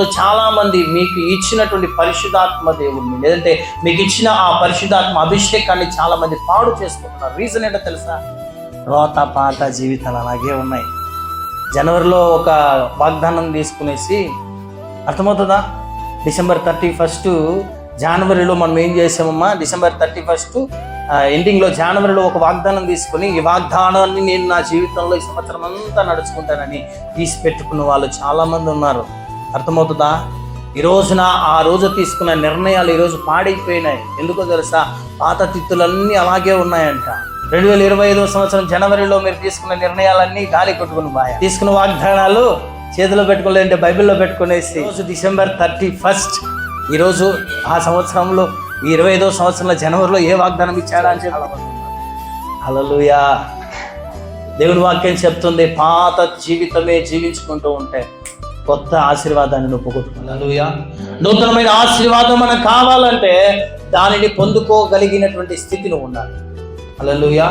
చాలా మంది మీకు ఇచ్చినటువంటి పరిశుధాత్మ దేవుడిని లేదంటే మీకు ఇచ్చిన ఆ పరిశుధాత్మ అభిషేకాన్ని చాలా మంది పాడు చేసుకుంటున్నారు. రీజన్ ఏంటో తెలుసా? రోత పాత జీవితాలు అలాగే ఉన్నాయి. జనవరిలో ఒక వాగ్దానం తీసుకునేసి అర్థమవుతుందా? డిసెంబర్ థర్టీ ఫస్ట్ జనవరిలో మనం ఏం చేసామమ్మా? డిసెంబర్ థర్టీ ఫస్ట్ ఎండింగ్లో జనవరిలో ఒక వాగ్దానం తీసుకుని ఈ వాగ్దానాన్ని నేను నా జీవితంలో ఈ సంవత్సరం అంతా నడుచుకుంటానని తీసి పెట్టుకున్న వాళ్ళు చాలామంది ఉన్నారు. అర్థమవుతుందా? ఈ రోజున ఆ రోజు తీసుకున్న నిర్ణయాలు ఈరోజు పాడైపోయినాయి. ఎందుకో తెలుసా? పాత తిత్తులన్నీ అలాగే ఉన్నాయంట. రెండు వేల ఇరవై ఐదో సంవత్సరం జనవరిలో మీరు తీసుకున్న నిర్ణయాలన్నీ గాలి కొట్టుకుని బాయ తీసుకున్న వాగ్దానాలు చేతిలో పెట్టుకోలేదంటే బైబిల్లో పెట్టుకునేసి. రోజు డిసెంబర్ థర్టీ ఫస్ట్. ఈరోజు ఆ సంవత్సరంలో ఈ ఇరవై ఐదో సంవత్సరంలో జనవరిలో ఏ వాగ్దానం ఇచ్చాడా అని చెప్పి అలలుయా దేవుని వాక్యం చెప్తుంది పాత జీవితమే జీవించుకుంటూ ఉంటే కొత్త ఆశీర్వాదాన్ని నువ్వు పొగొట్టుకున్నాలుయా నూతనమైన ఆశీర్వాదం మనకు కావాలంటే దానిని పొందుకోగలిగినటువంటి స్థితి నువ్వు ఉండాలి. హల్లెలూయా.